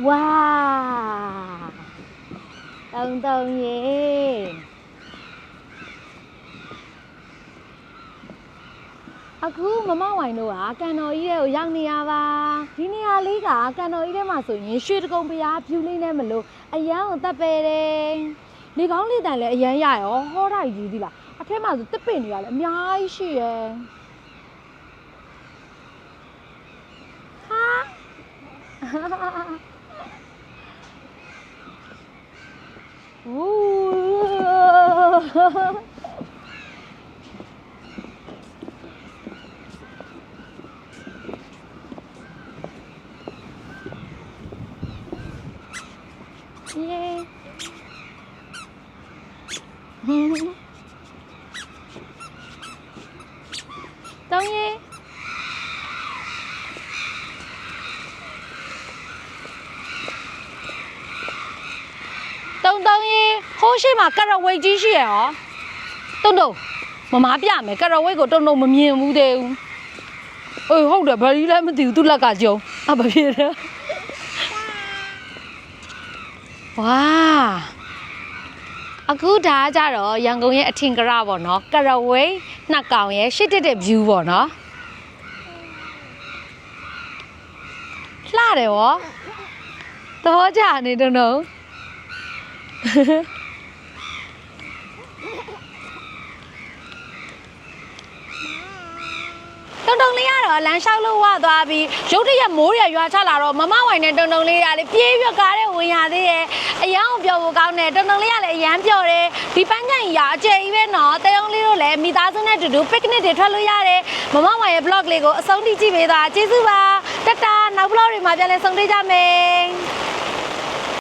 ဝါတုံတုံရေအခုမမဝိုင်တို့ကကန်တော်ကြီးရဲ့ကိုရောက်နေရပါဒီနေရာလေးကကန်တော်ကြီးထဲမှာဆိုရင်ရွှေတကုံပရားဖြူလေးနဲ့မလို့အရန်ကိုတက်ပယ်တယ်လေကောင်းလေတန်လည်းအရန်ရရောဟောတာကြီးသီလားအထက်မှာဆိုတစ်ပင်တွေကလည်းအများကြီးရှိရယ်ဟာ 우와. 예. 정해. ရေဟိုးရှိမှာကရဝိတ်ကြီးရှိရဟောတုံတုံမမပြမယ်ကရဝိတ်ကိုတုံတုံမမြင်ဘူးသေးဘူးအေးဟုတ်တယ်ဘာကြီးလဲမသိဘူးသူ့လက်ကကြုံအဘာဖြစ်လဲဝါအခုဒါကကြတော့ရန်ကုန်ရဲ့အထင်ကရပေါ့နော်ကရဝေးနှစ်ကောင်ရဲ့ရှစ်တက်တဲ့ view ပေါ့နော်လှတယ်ဗောသဘောကျနေတုံတုံ တုံတုံလေးကတော့လမ်းလျှောက်လို့ဝသွားပြီးရုတ်တရက်မိုးရရွာချလာတော့မမဝိုင်နဲ့တုံတုံလေးကလေပြေးရွက်ကားတဲ့ဝင်ရသေးရဲ့အရန်ကိုပျော်ဖို့ကောင်းတယ်တုံတုံလေးကလည်းအရန်ပျော်တယ်ဒီပန်းကန်ကြီးကအကျယ်ကြီးပဲနော်တဲုံလေးတို့လည်းမိသားစုနဲ့အတူတူ picnic တွေထွက်လို့ရတယ်မမဝိုင်ရဲ့ blog လေးကိုအဆုံးထိကြည့်ပေးတာကျေးဇူးပါတတနောက် blog တွေမှာပြန်လည်ဆုံတွေ့ကြမယ်